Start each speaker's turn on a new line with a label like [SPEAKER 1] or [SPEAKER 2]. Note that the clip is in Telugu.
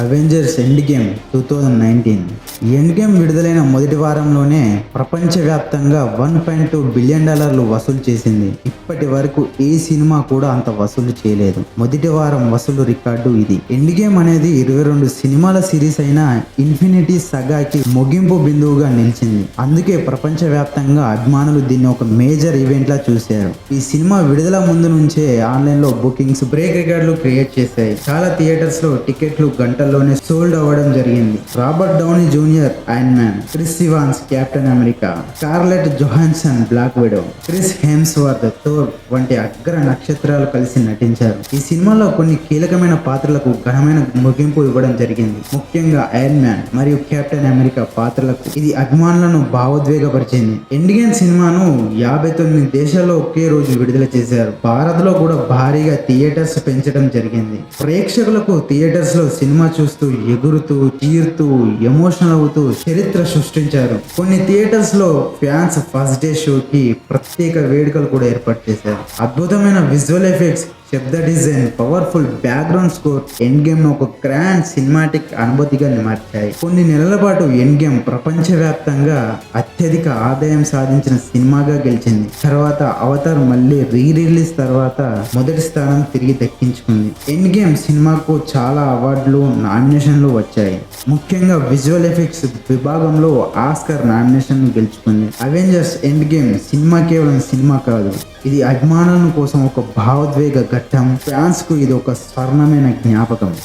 [SPEAKER 1] Avengers end game two thousand nineteen end game విడుదలైన మొదటి వారంలోనే ప్రపంచవ్యాప్తంగా వన్ పాయింట్ టూ బిలియన్ డాలర్లు వసూలు చేసింది. ఇప్పటి వరకు ఏ సినిమా కూడా అంత వసూలు చేయలేదు. మొదటి వారం వసూలు రికార్డు ఇది. ఎండ్ గేమ్ అనేది ఇరవై రెండు సినిమాల సిరీస్ అయిన ఇన్ఫినిటీ సగాకి ముగింపు బిందువుగా నిలిచింది. అందుకే ప్రపంచవ్యాప్తంగా అభిమానులు దీన్ని ఒక మేజర్ ఈవెంట్ లా చూశారు. ఈ సినిమా విడుదల ముందు నుంచే ఆన్లైన్లో బుకింగ్స్ బ్రేక్ రికార్డులు క్రియేట్ చేశాయి. చాలా థియేటర్స్లో టికెట్లు గంటల్లోనే సోల్డ్ అవ్వడం జరిగింది. Robert Downey junior iron man Chris Evans captain America Scarlett Johansson black widow Chris Hemsworth Thor వంటి అగ్ర నక్షత్రాలు కలిసి నటించారు. ఈ సినిమాలో కొన్ని కీలకమైన పాత్రలకు ఘనమైన ముగింపు ఇవ్వడం జరిగింది. ముఖ్యంగా ఐరన్ మ్యాన్ మరియు కెప్టెన్ అమెరికా పాత్రలకు ఇది అభిమానులను భావోద్వేగపరిచింది. ఇండియన్ సినిమాను యాభై తొమ్మిది దేశాల్లో ఒకే రోజు విడుదల చేశారు. భారత్లో కూడా భారీగా థియేటర్స్ పెంచడం జరిగింది. ప్రేక్షకులకు థియేటర్స్లో సినిమా చూస్తూ ఎగురుతూ చీరుతూ ఎమోషనల్ అవుతూ చరిత్ర సృష్టించారు. కొన్ని థియేటర్స్లో ఫ్యాన్స్ ఫస్ట్ డే షోకి ప్రత్యేక వేడుకలు కూడా ఏర్పాటు చేశారు. అద్భుతమైన విజువల్ ఎఫెక్ట్స్ శబ్ద design powerful background score end game ఒక గ్రాండ్ సినిమాటిక్ అనుభూతిగా మార్చాయి కొన్ని నెలల పాటు ఎండ్ గేమ్ ప్రపంచవ్యాప్తంగా అత్యధిక ఆదాయం సాధించిన సినిమాగా గెలిచింది. తర్వాత అవతార్ మళ్ళీ రీ రిలీజ్ తర్వాత మొదటి స్థానం తిరిగి దక్కించుకుంది. ఎండ్ గేమ్ సినిమాకు చాలా అవార్డులు నామినేషన్లు వచ్చాయి. ముఖ్యంగా విజువల్ ఎఫెక్ట్స్ విభాగంలో ఆస్కర్ నామినేషన్ గెలుచుకుంది. అవెంజర్స్ ఎండ్ గేమ్ సినిమా కేవలం సినిమా కాదు ఇది అభిమానుల కోసం ఒక భావోద్వేగ ఘట్టం ఫ్యాన్స్కు ఇది ఒక స్వర్ణమైన జ్ఞాపకం.